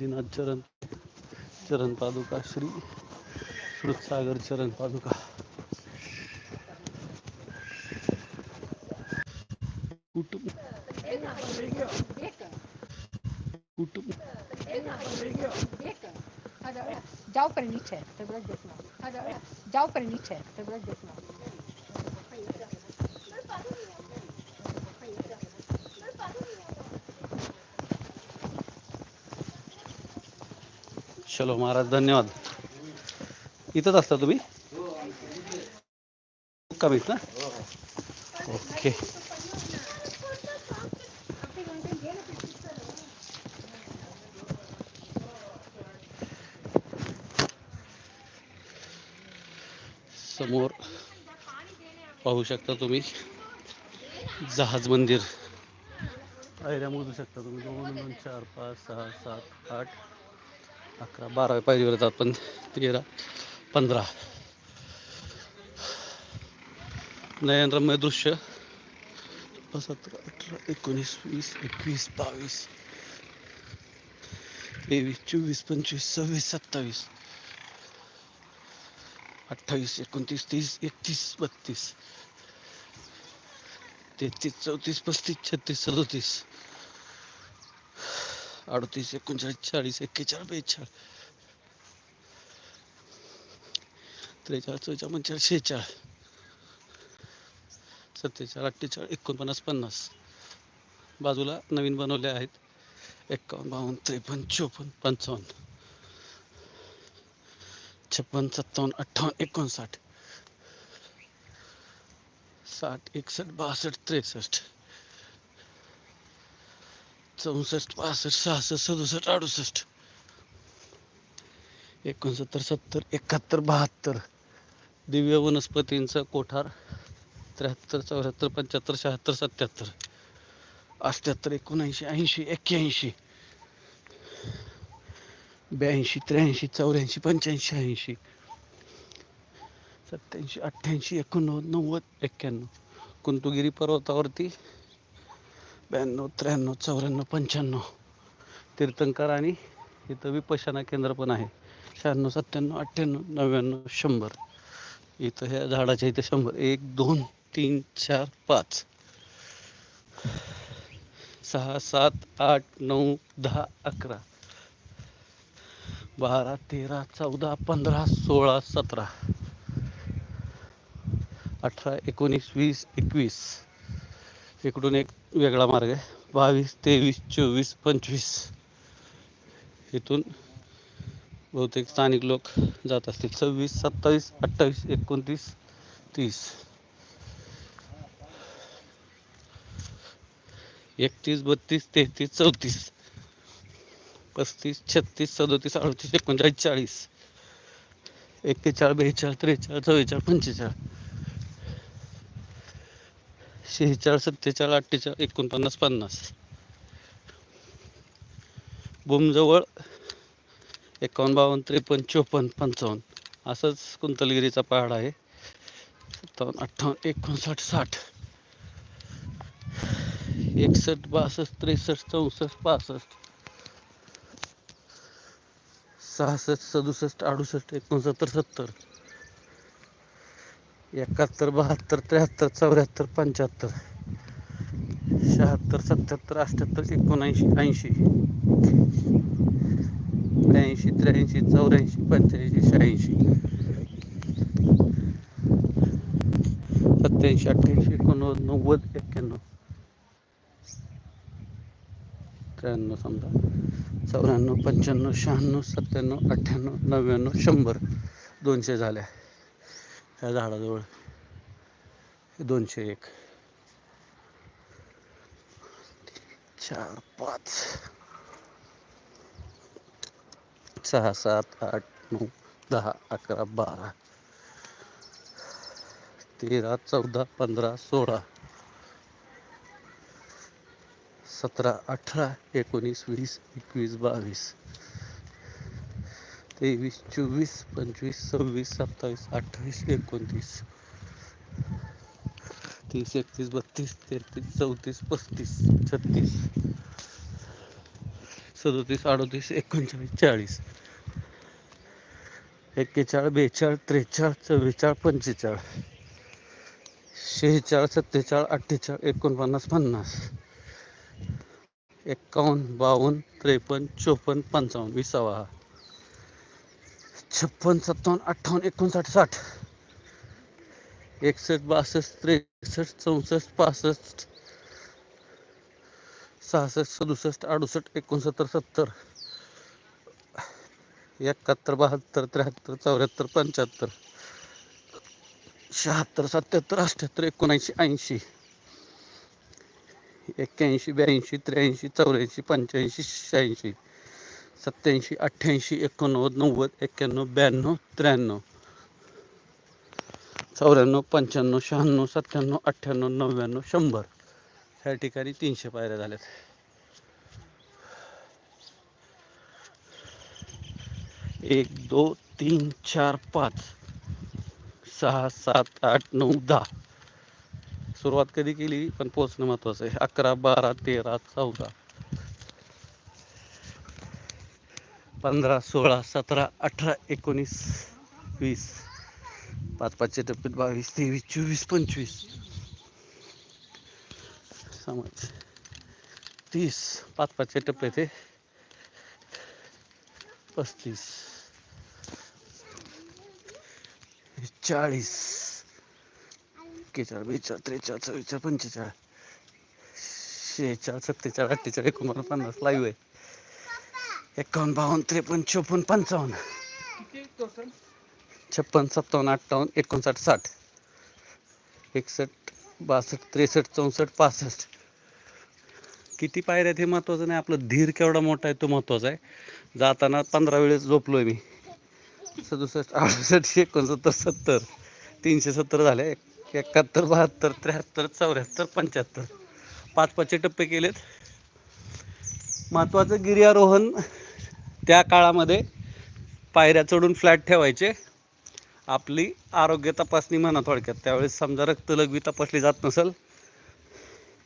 दिनाथ चरण चरण पादुका श्री श्रुतसागर चरण पादुका। जाओ पर नीचे देखना। जाओ पर नीचे देखना। चलो महाराज धन्यवाद. इथंच असता तुम्ही? कमीच ना ओके. समोर पाहू शकता तुम्ही जहाज मंदिर. पायऱ्या मोजू शकता तुम्ही. दोन दोन चार पाच सहा सात आठ. अकरा बारावी पायरीवर येतात पण तेरा पंधरा. नयनरम्य दृश्य. सतरा अठरा एकोणीस वीस एकवीस बावीस तेवीस चोवीस पंचवीस सव्वीस सत्तावीस अठ्ठावीस एकोणतीस तीस एकतीस बत्तीस तेहतीस चौतीस पस्तीस छत्तीस सदोतीस. अडतीस एकोणचाळीस चाळीस एक्केचाळीस बेचाळीस त्रेचाळीस चौचाळीस पंचेचाळीस शेहेचाळीस। सत्तेचाळीस अठ्ठेचाळीस एकोणपन्नास पन्नास। बाजूला नवीन बनवले आहेत. एक्कावन्न बावन्न त्रेपन्न चोपन्न पंचावन्न। छप्पन सत्तावन्न अठ्ठावन्न एकोणसाठ। साठ एकसष्ट बासष्ट त्रेसष्ट। चौसष्ट पासष्ट सहासष्ट सदुसष्ट अडुसष्ट. एकोणसत्तर सत्तर एकाहत्तर बहात्तर. दिव्य वनस्पतींचा कोठार त्र्याहत्तर चौऱ्याहत्तर पंच्याहत्तर शहात्तर सत्याहत्तर. अठ्ठ्याहत्तर एकोणऐंशी ऐंशी एक्क्याऐंशी. ब्याऐंशी त्र्याऐंशी चौऱ्याऐंशी पंच्याऐंशी ऐंशी सत्याऐंशी अठ्ठ्याऐंशी एकोणनव्वद नव्वद एक्क्याण्णव. कुंतुगिरी पर्वतावरती ब्याण्णव त्र्याण्णव चौऱ्याण्णव पंच्याण्णव. तीर्थंकर आणि इथं विपशना केंद्र पण आहे. शहाण्णव सत्त्याण्णव अठ्ठ्याण्णव नव्याण्णव शंभर. इथं ह्या झाडाच्या इथे शंभर. एक दोन तीन चार पाच. सहा सात आठ नऊ दहा अकरा. बारा तेरा चौदा पंधरा सोळा सतरा. अठरा एकोणीस वीस एकवीस. इकडून एक वेगळा मार्ग आहे. बावीस तेवीस चोवीस पंचवीस. इथून बहुतेक स्थानिक लोक जात असतील. सव्वीस सत्तावीस अठ्ठावीस एकोणतीस तीस. एकतीस बत्तीस तेहतीस चौतीस. पस्तीस छत्तीस सदोतीस अडतीस एकोणचाळीस चाळीस. एक्केचाळीस बेचाळीस त्रेचाळीस चव्वेचाळीस पंचेचाळीस शेहेचाळीस सत्तेचाळीस अठ्ठेचाळीस एकोणपन्नास पन्नास. भूमजवळ एकावन्न बावन्न त्रेपन्न चोपन्न पंचावन्न. असंच कुंतलगिरीचा पहाड आहे. सत्तावन्न अठ्ठावन्न एकोणसाठ साठ. एकसष्ट बासष्ट त्रेसष्ट चौसष्ट पासष्ट. सहासष्ट सदुसष्ट अडुसष्ट एकोणसत्तर सत्तर. एकाहत्तर बहात्तर त्र्याहत्तर चौऱ्याहत्तर पंच्याहत्तर शहात्तर सत्याहत्तर अठ्ठ्याहत्तर एकोणऐंशी ऐंशी ब्याऐंशी त्र्याऐंशी चौऱ्याऐंशी पंच्याऐंशी शहाऐंशी सत्याऐंशी अठ्ठ्याऐंशी एकोणनव्वद नव्वद एक्क्याण्णव त्र्याण्णव समजा चौऱ्याण्णव पंच्याण्णव शहाण्णव सत्त्याण्णव अठ्ठ्याण्णव नव्याण्णव शंभर दोनशे झाल्या. ह्या झाडाजवळ. दोनशे एक. चार पाच. सहा सात आठ नऊ दहा अकरा बारा. तेरा चौदा पंधरा सोळा. सतरा अठरा एकोणीस वीस एकवीस बावीस. तेवीस चोवीस पंचवीस सव्वीस सत्तावीस अठ्ठावीस एकोणतीस. तीस एकतीस बत्तीस तेहतीस चौतीस पस्तीस छत्तीस. सदोतीस अडोतीस एकोणचाळीस चाळीस. एक्केचाळीस बेचाळीस त्रेचाळीस चव्वेचाळीस पंचेचाळीस शेहेचाळीस सत्तेचाळीस अठ्ठेचाळीस एकोणपन्नास पन्नास. एक्कावन्न बावन्न त्रेपन्न चोपन्न पंचावन्न विसावा. हा छप्पन सत्तावन्न अठ्ठावन्न एकोणसाठ साठ. एकसष्ट बासष्ट त्रेसष्ट चौसष्ट पासष्ट सहासष्ट सदुसष्ट अडुसष्ट एकोणसत्तर सत्तर. एकाहत्तर बहात्तर त्र्याहत्तर चौऱ्याहत्तर पंच्याहत्तर. शहात्तर सत्याहत्तर अठ्याहत्तर एकोणऐंशी ऐंशी. एक्क्याऐंशी ब्याऐंशी त्र्याऐंशी चौऱ्याऐंशी पंच्याऐंशी शहाऐंशी. सत्याऐंशी अठ्ठ्याऐंशी एकोणनव्वद नव्वद एक्क्याण्णव ब्याण्णव त्र्याण्णव चौऱ्याण्णव पंच्याण्णव शहाण्णव सत्त्याण्णव अठ्ठ्याण्णव नव्याण्णव शंभर. ह्या ठिकाणी तीनशे पायऱ्या झाल्यात. एक दोन तीन चार पाच सहा सात आठ नऊ दहा. सुरुवात कधी केली? पण पोचणं महत्वाचं आहे. अकरा बारा तेरा चौदा. पंधरा सोळा सतरा अठरा एकोणीस वीस पाच पाचशे टप्प्यात बावीस तेवीस चोवीस पंचवीस. समज. तीस पाच पाचशे टप्पे ते पस्तीस. चाळीस. एक्केचाळीस बेचाळ त्रेचाळीस चव्वेचाळ पंचेचाळीस शेहेचाळ सत्तेचाळ अठ्ठेचाळीस एकोणपन्नास पन्नास. लाईव्ह आहे. एकावन्न बावन्न त्रेपन्न चोपन्न पंचावन्न? छप्पन सत्तावन्न अठ्ठावन्न एकोणसाठ साठ. एकसष्ट बासष्ट त्रेसष्ट चौसष्ट पासष्ट. किती पायऱ्या आहेत हे महत्त्वाचं नाही. आपलं धीर केवढा मोठा आहे तो महत्त्वाचा आहे. जाताना पंधरा वेळेस झोपलोय मी. सदुसष्ट अडुसष्ट एकोणसत्तर सत्तर. तीनशे सत्तर झाले. एकाहत्तर बहात्तर त्र्याहत्तर चौऱ्याहत्तर पंच्याहत्तर. पाच पाचचे टप्पे केलेत. महत्त्वाचं गिर्यारोहण त्या काळामध्ये पायऱ्या चढून फ्लॅट ठेवायचे. आपली आरोग्य तपासणी म्हणा थोडक्यात. त्यावेळेस समजा रक्त लघवी तपासली जात नसेल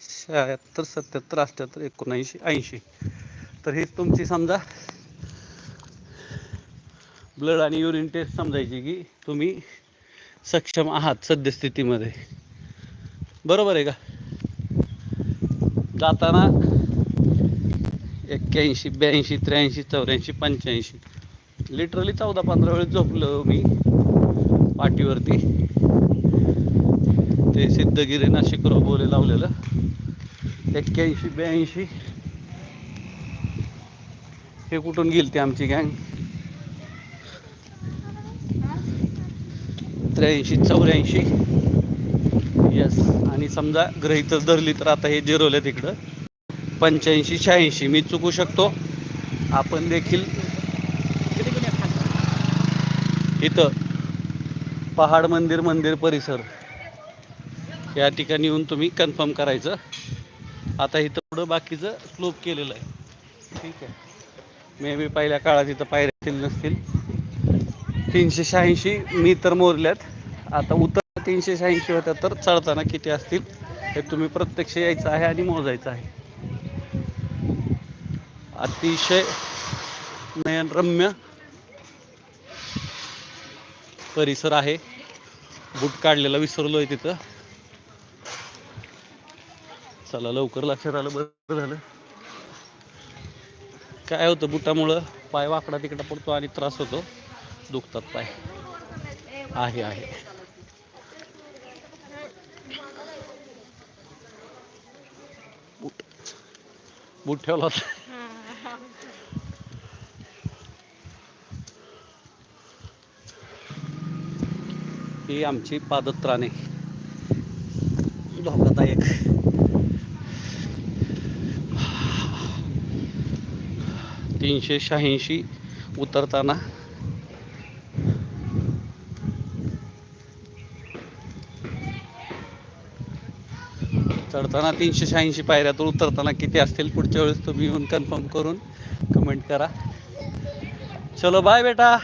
शहात्तर सत्याहत्तर अठ्ठ्याहत्तर एकोणऐंशी ऐंशी. तर हीच तुमची समजा ब्लड आणि युरिन टेस्ट समजायची की तुम्ही सक्षम आहात सद्यस्थितीमध्ये. बरोबर आहे का? जाताना एक्क्याऐंशी ब्याऐंशी त्र्याऐंशी चौऱ्याऐंशी पंच्याऐंशी. लिटरली चौदा पंधरा वेळेस झोपलो मी पाठीवरती. ते सिद्धगिरी नाशिक बोले लावलेलं. एक्क्याऐंशी ब्याऐंशी. हे कुठून गेली ती आमची गँग त्र्याऐंशी चौऱ्याऐंशी. यस आणि समजा गृहीतच धरली तर आता हे जिरवलं तिकडं. पंच्याऐंशी शहाऐंशी. मी चुकू शकतो. आपण देखील इथं पहाड मंदिर मंदिर परिसर या ठिकाणी येऊन तुम्ही कन्फर्म करायचं. आता इथं पुढं बाकीचं स्लोप केलेलं आहे. ठीक आहे. मे बी पहिल्या काळात इथं पायऱ्या नसतील. तीनशे शहाऐंशी मी तर मोरल्यात. आता उतर तीनशे शहाऐंशी होत्या तर चढताना किती असतील हे तुम्ही प्रत्यक्ष यायचं आहे आणि मोजायचं आहे. अतिशय नयनरम्य परिसर आहे. बूट काढलेला विसरलोय तिथं. चला लवकर लक्षात आलं बरं झालं. काय होतं बुटामुळं पाय वाकडा तिकडा पडतो आणि त्रास होतो. दुखतात पाय. आहे आहे. बूट. बूट ठेवला होता. ही आमची पादत्राणे. धोकादायक. तीनशे शहाऐंशी उतरताना. चढताना तीनशे शहाऐंशी पायऱ्यातून उतरताना किती असतील पुढच्या वेळेस तुम्ही येऊन कन्फर्म करून कमेंट करा. चलो बाय बेटा.